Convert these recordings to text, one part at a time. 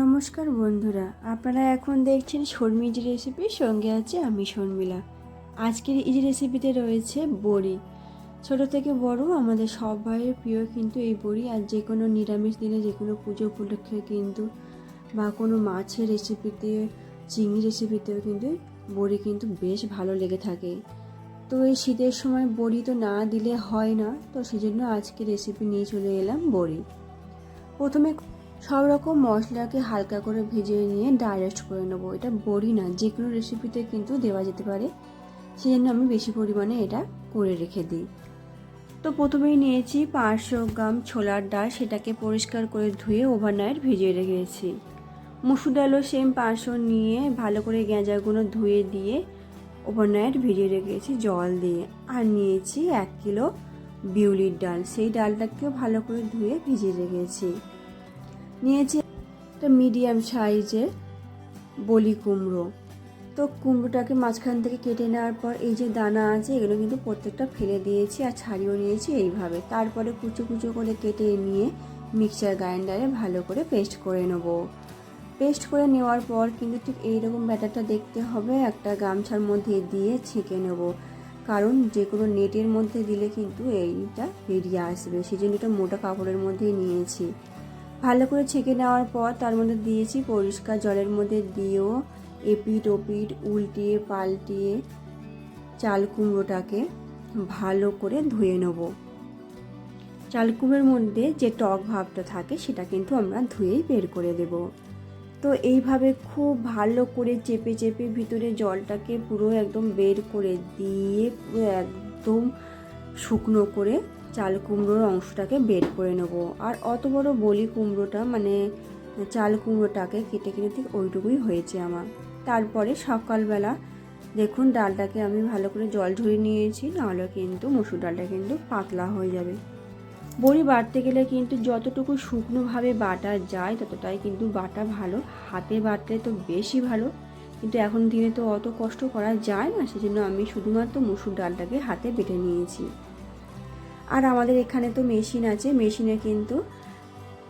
নমস্কার বন্ধুরা, আপনারা এখন দেখছেন শর্মিজ রেসিপি সঙ্গে আছে আমি শর্মিলা। আজকের এই রেসিপিতে রয়েছে বড়ি। ছোট থেকে বড় আমাদের সবাইয়ের প্রিয় কিন্তু এই বড়ি, আর যে কোনো নিরামিষ দিনে, যে কোনো পুজো উপলক্ষে কিন্তু, বা কোনো মাছের রেসিপিতে চিংড়ি রেসিপিতেও কিন্তু বড়ি কিন্তু বেশ ভালো লেগে থাকে। তো এই শীতের সময় বড়ি তো না দিলে হয় না, তো সেজন্য আজকে রেসিপি নিয়ে চলে এলাম বড়ি। প্রথমে সব রকম মশলাকে হালকা করে ভেজে নিয়ে ডাইরেক্ট করে নেব। এটা বড়ি না, যে কোনো রেসিপিতে কিন্তু দেওয়া যেতে পারে। সেই জন্য আমি বেশি পরিমাণে এটা করে রেখে দিই। তো প্রথমেই নিয়েছি পাঁচশো গ্রাম ছোলার ডাল, সেটাকে পরিষ্কার করে ধুয়ে ওভারনাইট ভিজিয়ে রেখেছি। মুসুর ডালও সেম পাঁচশো নিয়ে ভালো করে গেঁজাগুলো ধুয়ে দিয়ে ওভারনাইট ভিজিয়ে রেখেছি জল দিয়ে। আর নিয়েছি এক কিলো বিউলির ডাল, সেই ডালটাকেও ভালো করে ধুয়ে ভিজিয়ে রেখেছি। নিয়েছি একটা মিডিয়াম সাইজের বলি কুমড়ো। তো কুমড়োটাকে মাঝখান থেকে কেটে নেওয়ার পর এই যে দানা আছে, এগুলো কিন্তু প্রত্যেকটা ফেলে দিয়েছি আর ছাড়িয়েও নিয়েছি এইভাবে। তারপরে কুচো কুচো করে কেটে নিয়ে মিক্সচার গ্রাইন্ডারে ভালো করে পেস্ট করে নেব। পেস্ট করে নেওয়ার পর কিন্তু ঠিক এইরকম ব্যাটারটা দেখতে হবে, একটা গামছার মধ্যে দিয়ে ছেঁকে নেব। কারণ যে কোনো নেটের মধ্যে দিলে কিন্তু এইটা বেরিয়ে আসবে। সেই জন্য এটা মোটা কাপড়ের মধ্যেই নিয়েছি। ভালো করে ছেঁকে নেওয়ার পর তার মধ্যে দিয়েছি পরিষ্কার জলের মধ্যে দিয়েও এপিট ওপিট উল্টিয়ে পাল্টিয়ে চাল কুমড়োটাকে ভালো করে ধুয়ে নেব। চাল কুমড়োর মধ্যে যে টক ভাবটা থাকে সেটা কিন্তু আমরা ধুয়েই বের করে দেব। তো এইভাবে খুব ভালো করে চেপে চেপে ভিতরে জলটাকে পুরো একদম বের করে দিয়ে পুরো একদম শুকনো করে চাল কুমড়োর অংশটাকে বের করে নেব। আর অত বড় বলি কুমড়োটা মানে চাল কুমড়োটাকে কেটে কেটে ঠিক ওইটুকুই হয়েছে আমার। তারপরে সকালবেলা দেখুন ডালটাকে আমি ভালো করে জল ঝরিয়ে নিয়েছি, নাহলে কিন্তু মসুর ডালটা কিন্তু পাতলা হয়ে যাবে। বড়ি বাটতে গেলে কিন্তু যতটুকু শুকনোভাবে বাটা যায়, ততটাই কিন্তু বাটা ভালো। হাতে বাটলে তো বেশি ভালো। কিন্তু এখন দিনে তো অত কষ্ট করা যায় না, সেজন্য আমি শুধুমাত্র মসুর ডালটাকে হাতে বেটে নিয়েছি। আর আমাদের এখানে তো মেশিন আছে। মেশিনে কিন্তু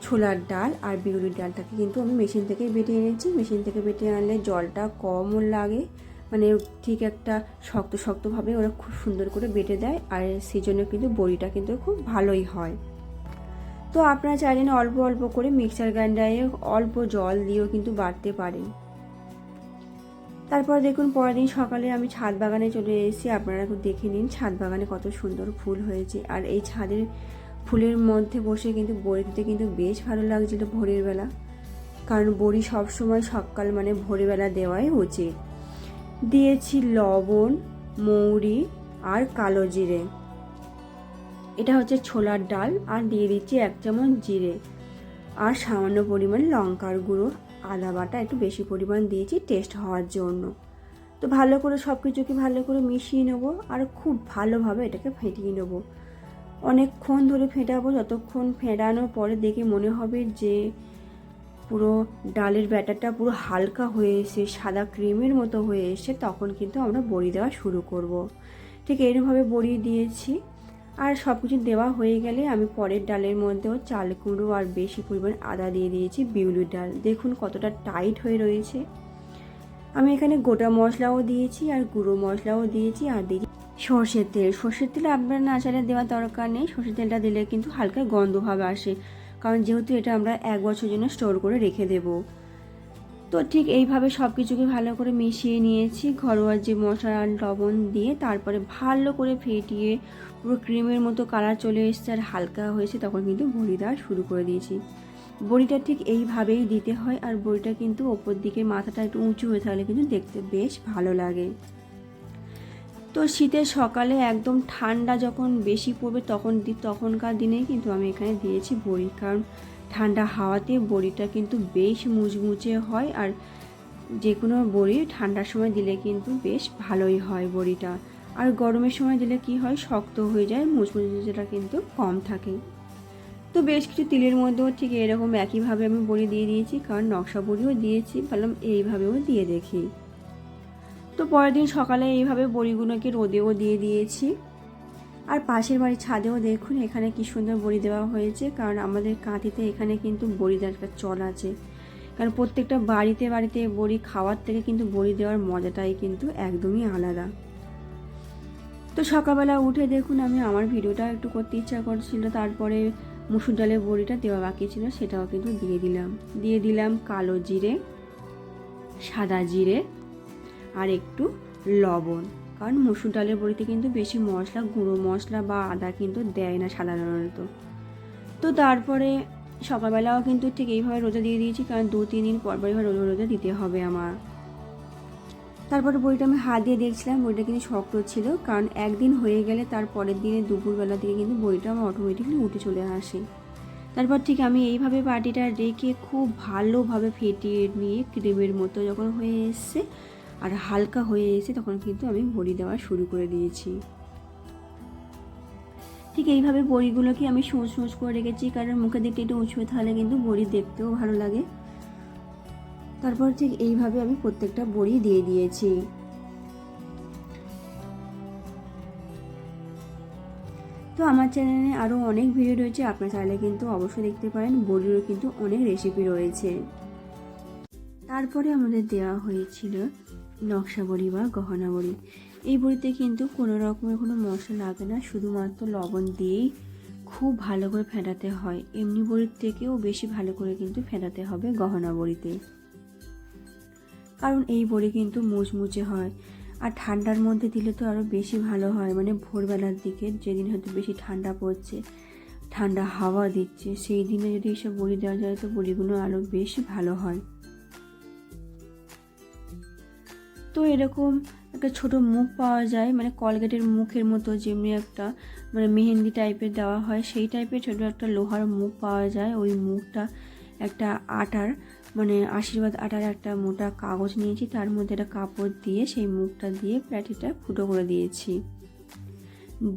ছোলার ডাল আর বিউলির ডালটাকে কিন্তু আমি মেশিন থেকে বেটে এনেছি। মেশিন থেকে বেটে আনলে জলটা কমও লাগে। মানে ঠিক একটা শক্ত শক্তভাবে ওরা খুব সুন্দর করে বেটে দেয় আর সেই জন্য কিন্তু বড়িটা কিন্তু খুব ভালোই হয়। তো আপনারা চাইলেন অল্প অল্প করে মিক্সার গ্রাইন্ডারে অল্প জল দিয়েও কিন্তু বাটতে পারেন। তারপর দেখুন, পরের দিন সকালে আমি ছাদ বাগানে চলে এসেছি। আপনারা একটু দেখে নিন ছাদ বাগানে কত সুন্দর ফুল হয়েছে। আর এই ছাদের ফুলের মধ্যে বসে কিন্তু বড়ি দিতে কিন্তু বেশ ভালো লাগছিল ভোরের বেলা। কারণ বড়ি সবসময় সকাল মানে ভোরবেলা দেওয়াই উচিত। দিয়েছি লবণ, মৌরি আর কালো জিরে। এটা হচ্ছে ছোলার ডাল আর দিয়ে দিচ্ছি এক চামচ জিরে। আর সামান্য পরিমাণ লঙ্কার গুঁড়ো। আদা বাটা একটু বেশি পরিমাণ দিয়েছি টেস্ট হওয়ার জন্য। তো ভালো করে সব কিছুকে ভালো করে মিশিয়ে নেব আর খুব ভালোভাবে এটাকে ফেটিয়ে নেব। অনেকক্ষণ ধরে ফেটাবো, যতক্ষণ ফেটানোর পরে দেখে মনে হবে যে পুরো ডালের ব্যাটারটা পুরো হালকা হয়ে এসে, সাদা ক্রিমের মতো হয়ে এসে তখন কিন্তু আমরা বড়ি দেওয়া শুরু করব। ঠিক এরমভাবে বড়ি দিয়েছি। আর সব কিছু দেওয়া হয়ে গেলে আমি পরের ডালের মধ্যেও চাল কুমড়ো আর বেশি পরিমাণ আদা দিয়ে দিয়েছি বিউলির ডাল। দেখুন কতটা টাইট হয়ে রয়েছে। আমি এখানে গোটা মশলাও দিয়েছি আর গুঁড়ো মশলাও দিয়েছি আর দিয়েছি সর্ষের তেল। সর্ষের তেল আপনার না চাইলে দেওয়ার দরকার নেই। সর্ষের তেলটা দিলে কিন্তু হালকা গন্ধভাব আসে। কারণ যেহেতু এটা আমরা এক বছর জন্য স্টোর করে রেখে দেব। তো ঠিক এইভাবে সব কিছুকে ভালো করে মিশিয়ে নিয়েছি, ঘরোয়া যে মশলা লবণ দিয়ে তারপরে ভালো করে ফেটিয়ে পুরো ক্রিমের মতো কালার চলে এসছে আর হালকা হয়েছে, তখন কিন্তু বড়ি দেওয়া শুরু করে দিয়েছি। বড়িটা ঠিক এইভাবেই দিতে হয় আর বড়িটা কিন্তু ওপর দিকে মাথাটা একটু উঁচু হয়ে থাকলে কিন্তু দেখতে বেশ ভালো লাগে। তো শীতের সকালে একদম ঠান্ডা যখন বেশি পড়বে তখন তখনকার দিনেই কিন্তু আমি এখানে দিয়েছি বড়ি, কারণ ঠান্ডা হাওয়াতে বড়িটা কিন্তু বেশ মুচমুচে হয় আর যে কোনো বড়ি ঠান্ডার সময় দিলে কিন্তু বেশ ভালোই হয় বড়িটা। আর গরমের সময় দিলে কি হয়? শক্ত হয়ে যায়, মুচমুচেটা কিন্তু কম থাকে। তো বেশ কিছু তিলের মধ্যেও ঠিক এরকম একইভাবে আমি বড়ি দিয়ে দিয়েছি, কারণ নকশা বড়িও দিয়েছি ভাবলাম এইভাবেও দিয়ে দেখি। তো পরের দিন সকালে এইভাবে বড়িগুলোকে রোদেও দিয়ে দিয়েছি। আর পাশের বাড়ির ছাদেও দেখুন এখানে কি সুন্দর বড়ি দেওয়া হয়েছে, কারণ আমাদের কাঁথিতে এখানে কিন্তু বড়ি দেওয়ার একটা চল আছে। কারণ প্রত্যেকটা বাড়িতে বাড়িতে বড়ি খাওয়ার থেকে কিন্তু বড়ি দেওয়ার মজাটাই কিন্তু একদমই আলাদা। তো সকালবেলা উঠে দেখুন আমি আমার ভিডিওটা একটু করতে ইচ্ছা করছিল, তারপরে মুসুর ডালের বড়িটা দেওয়া বাকি ছিল, সেটাও কিন্তু দিয়ে দিলাম। দিয়ে দিলাম কালো জিরে, সাদা জিরে আর একটু লবণ। কারণ মসুর ডালের বড়িতে কিন্তু বেশি মশলা, গুঁড়ো মশলা বা আদা কিন্তু দেয় না সাধারণত। তো তারপরে সকালবেলাও কিন্তু ঠিক এইভাবে রোজা দিয়ে দিয়েছি, কারণ দু, তিন দিন পর পর এবার রোজা রোজা দিতে হবে আমার। তারপরে বইটা আমি হাত দিয়ে দেখছিলাম বইটা কিন্তু শক্ত ছিল, কারণ একদিন হয়ে গেলে তার পরের দিনে দুপুরবেলা থেকে কিন্তু বইটা আমার অটোমেটিকলি উঠে চলে আসে। তারপর ঠিক আমি এইভাবে বাটিটা রেখে খুব ভালোভাবে ফেটিয়ে নিয়ে ক্রিমের মতো যখন হয়ে এসছে আর হালকা হয়ে এসে তখন কিন্তু আমি বড়ি দেওয়া শুরু করে দিয়েছি। ঠিক এইভাবে বড়িগুলোকে আমি সোঁচ সোঁচ করে রেখেছি, কারণ মুখের দিকটা একটু উঁচু তাহলে কিন্তু বড়ি দেখতেও ভালো লাগে। তারপর ঠিক এইভাবে আমি প্রত্যেকটা বড়ি দিয়ে দিয়েছি। তো আমার চ্যানেলে আরও অনেক ভিডিও রয়েছে, আপনার চাইলে কিন্তু অবশ্যই দেখতে পারেন, বড়িরও কিন্তু অনেক রেসিপি রয়েছে। তারপরে আমাদের দেওয়া হয়েছিল নকশা বড়ি বা গহনা বড়ি। এই বড়িতে কিন্তু কোনো রকমের কোনো মশলা লাগে না, শুধুমাত্র লবণ দিয়েই খুব ভালো করে ফেটাতে হয়। এমনি বড়ির থেকেও বেশি ভালো করে কিন্তু ফেটাতে হবে গহনা বড়িতে। কারণ এই বড়ি কিন্তু মুচমুচে হয় আর ঠান্ডার মধ্যে দিলে তো আরও বেশি ভালো হয়। মানে ভোরবেলার দিকে যেদিন হয়তো বেশি ঠান্ডা পড়ছে, ঠান্ডা হাওয়া দিচ্ছে, সেই দিনে যদি এসব বড়ি দেওয়া যায় তো বড়িগুলো আরও বেশি ভালো হয়। তো এরকম একটা ছোট মুখ পাওয়া যায় মানে কলগেটের মুখের মতো যেমনি একটা মানে মেহেন্দি টাইপের দেওয়া হয়, সেই টাইপের ছোট একটা লোহার মুখ পাওয়া যায়। ওই মুখটা একটা আটার মানে আশীর্বাদ আটার একটা মোটা কাগজ নিয়েছি, তার মধ্যে একটা কাপড় দিয়ে সেই মুখটা দিয়ে প্যাটিটা ফুটো করে দিয়েছি।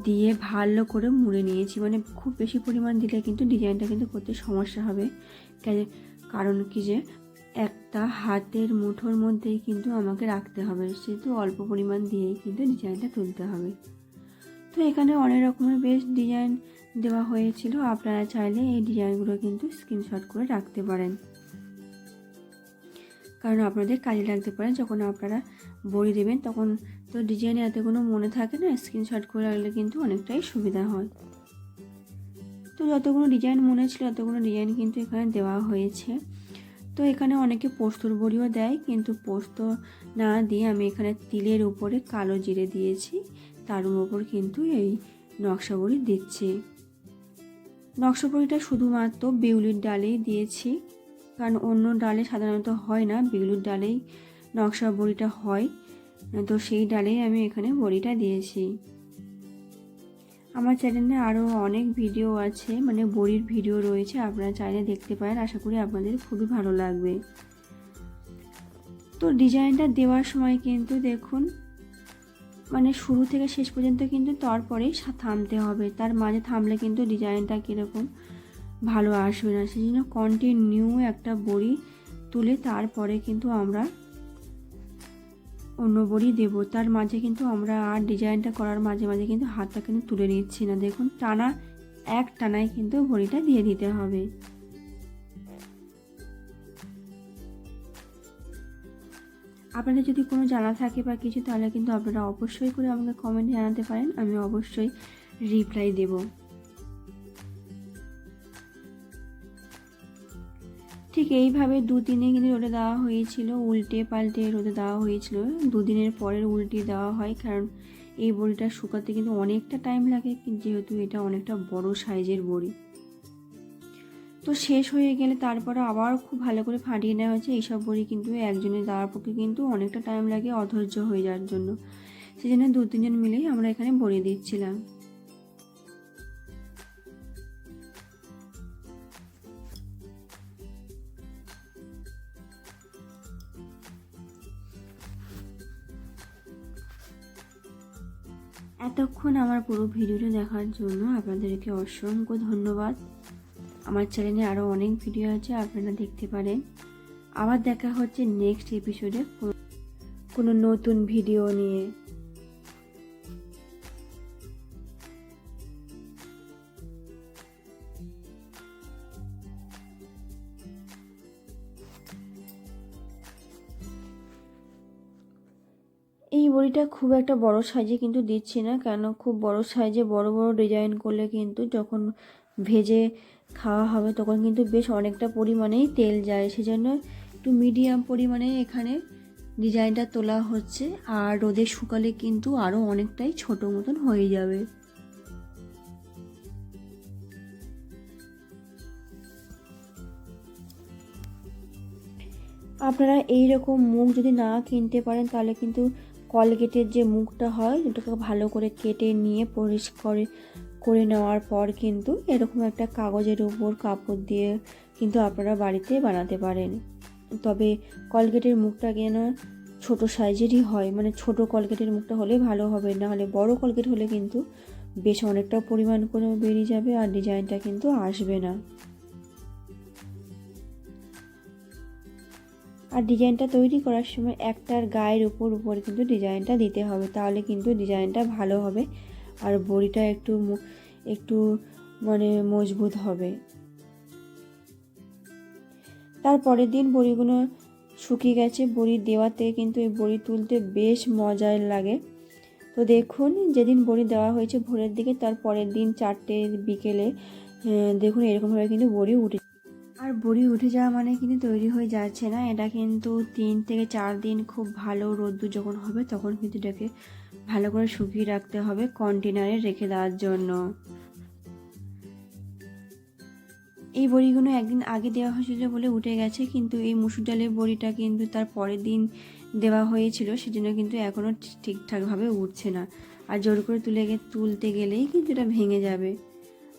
দিয়ে ভালো করে মুড়ে নিয়েছি মানে খুব বেশি পরিমাণ দিলে কিন্তু ডিজাইনটা কিন্তু করতে সমস্যা হবে। কারণ কি যে একটা হাতের মুঠোর মধ্যেই কিন্তু আমাকে রাখতে হবে। সেহেতু অল্প পরিমাণ দিয়েই কিন্তু ডিজাইনটা তুলতে হবে। তো এখানে অনেক রকমের বেশ ডিজাইন দেওয়া হয়েছিল। আপনারা চাইলে এই ডিজাইনগুলো কিন্তু স্ক্রিনশট করে রাখতে পারেন। কারণ আপনাদের কাজে লাগতে পারে, যখন আপনারা বড়ি দেবেন তখন তো ডিজাইনে এত কোনো মনে থাকে না, স্ক্রিনশট করে রাখলে কিন্তু অনেকটাই সুবিধা হয়। তো যতগুলো ডিজাইন মনে ছিল, ততগুলো ডিজাইন কিন্তু এখানে দেওয়া হয়েছে। তো এখানে অনেকে পোস্তর বড়িও দেয়, কিন্তু পোস্ত না দিয়ে আমি এখানে তিলের উপরে কালো জিরে দিয়েছি। তার উপর কিন্তু এই নকশা বড়ি দিচ্ছি। নকশা বড়িটা শুধুমাত্র বিউলির ডালেই দিয়েছি, কারণ অন্য ডালে সাধারণত হয় না, বিউলির ডালেই নকশা বড়িটা হয়। তো সেই ডালেই আমি এখানে বড়িটা দিয়েছি। আমার চ্যানেলে আরও অনেক ভিডিও আছে মানে বড়ির ভিডিও রয়েছে, আপনারা চাইলে দেখতে পারেন, আশা করি আপনাদের খুবই ভালো লাগবে। তো ডিজাইনটা দেওয়ার সময় কিন্তু দেখুন মানে শুরু থেকে শেষ পর্যন্ত কিন্তু তারপরেই থামতে হবে, তার মাঝে থামলে কিন্তু ডিজাইনটা কীরকম ভালো আসবে না। সেই জন্য কন্টিনিউ একটা বড়ি তুলে তারপরে কিন্তু আমরা অন্য বড়ি দেব। তার মাঝে কিন্তু আমরা আর ডিজাইনটা করার মাঝে মাঝে কিন্তু হাতটা কিন্তু তুলে নিচ্ছি না। দেখুন, টানা, এক টানায় কিন্তু বড়িটা দিয়ে দিতে হবে। আপনাদের যদি কোনো জানা থাকে বা কিছু, তাহলে কিন্তু আপনারা অবশ্যই করে আমাকে কমেন্টে জানাতে পারেন। আমি অবশ্যই রিপ্লাই দেবো। ঠিক এইভাবে দু তিনে কিন্তু রোদে দেওয়া হয়েছিল, উল্টে পাল্টে রোদে দেওয়া হয়েছিল। দুদিনের পরের উল্টে দেওয়া হয়, কারণ এই বড়িটা শুকাতে কিন্তু অনেকটা টাইম লাগে, যেহেতু এটা অনেকটা বড় সাইজের বড়ি। তো শেষ হয়ে গেলে তারপরে আবার খুব ভালো করে ফাটিয়ে নেওয়া হয়েছে। এইসব বড়ি কিন্তু একজনের দেওয়ার পক্ষে কিন্তু অনেকটা টাইম লাগে অধৈর্য হয়ে যাওয়ার জন্য। সেই জন্য দু তিনজন মিলেই আমরা এখানে বড়ি দিচ্ছিলাম। এতক্ষণ আমার পুরো ভিডিওটা দেখার জন্য আপনাদেরকে অসংখ্য ধন্যবাদ। আমার চ্যানেলে আরও অনেক ভিডিও আছে, আপনারা দেখতে পারেন। আবার দেখা হচ্ছে নেক্সট এপিসোডে কোনো নতুন ভিডিও নিয়ে। বড়িটা খুব একটা বড় সাইজে কিন্তু দিচ্ছি না, কেন খুব বড় সাইজে বড় বড় ডিজাইন করলে কিন্তু যখন ভেজে খাওয়া হবে তখন কিন্তু বেশ অনেকটা পরিমাণেই তেল যায়। সেজন্য একটু মিডিয়াম পরিমাণে এখানে ডিজাইনটা তোলা হচ্ছে আর রোদে শুকালে কিন্তু আরও অনেকটাই ছোট মতন হয়ে যাবে। আপনারা এই রকম মুখ যদি না কিনতে পারেন তাহলে কিন্তু কলগেটের যে মুখটা হয়, ওটাকে ভালো করে কেটে নিয়ে পরিষ্কার করে নেওয়ার পর কিন্তু এরকম একটা কাগজের উপর কাপড় দিয়ে কিন্তু আপনারা বাড়িতে বানাতে পারেন। তবে কলগেটের মুখটা যেন ছোট সাইজেরই হয় মানে ছোট কলগেটের মুখটা হলে ভালো হবে না হলে বড় কলগেট হলে কিন্তু বেশ অনেকটা পরিমাণ করে বেরিয়ে যাবে আর ডিজাইনটা কিন্তু আসবে না। আর ডিজাইনটা তৈরি করার সময় একটার গায়ের উপর উপর কিন্তু ডিজাইনটা দিতে হবে, তাহলে কিন্তু ডিজাইনটা ভালো হবে আর বড়িটা একটু একটু মানে মজবুত হবে। তারপরের দিন বড়িগুলো শুকিয়ে গেছে, বড়ি দেওয়াতে কিন্তু এই বড়ি তুলতে বেশ মজার লাগে। তো দেখুন, যেদিন বড়ি দেওয়া হয়েছে ভোরের দিকে, তার পরের দিন চারটে বিকেলে দেখুন এরকমভাবে কিন্তু বড়ি উঠে আর বড়ি উঠে যাওয়া মানে কিন্তু তৈরি হয়ে যাচ্ছে না। এটা কিন্তু তিন থেকে চার দিন খুব ভালো রোদ্দুর যখন হবে, তখন কিন্তু এটাকে ভালো করে শুকিয়ে রাখতে হবে কন্টেনারে রেখে দেওয়ার জন্য। এই বড়িগুলো একদিন আগে দেওয়া হয়েছিল বলে উঠে গেছে, কিন্তু এই মুসুর ডালের বড়িটা কিন্তু তার পরের দিন দেওয়া হয়েছিল, সেজন্য কিন্তু এখনও ঠিকঠাকভাবে উঠছে না। আর জোর করে তুলে তুলতে গেলেই কিন্তু এটা ভেঙে যাবে।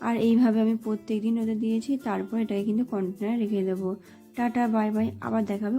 আর এইভাবে আমি প্রত্যেক দিন ওদের দিয়েছি, তারপর এটাকে কিন্তু কন্টেনারে রেখে দেবো। টাটা বাই বাই আবার দেখাবে।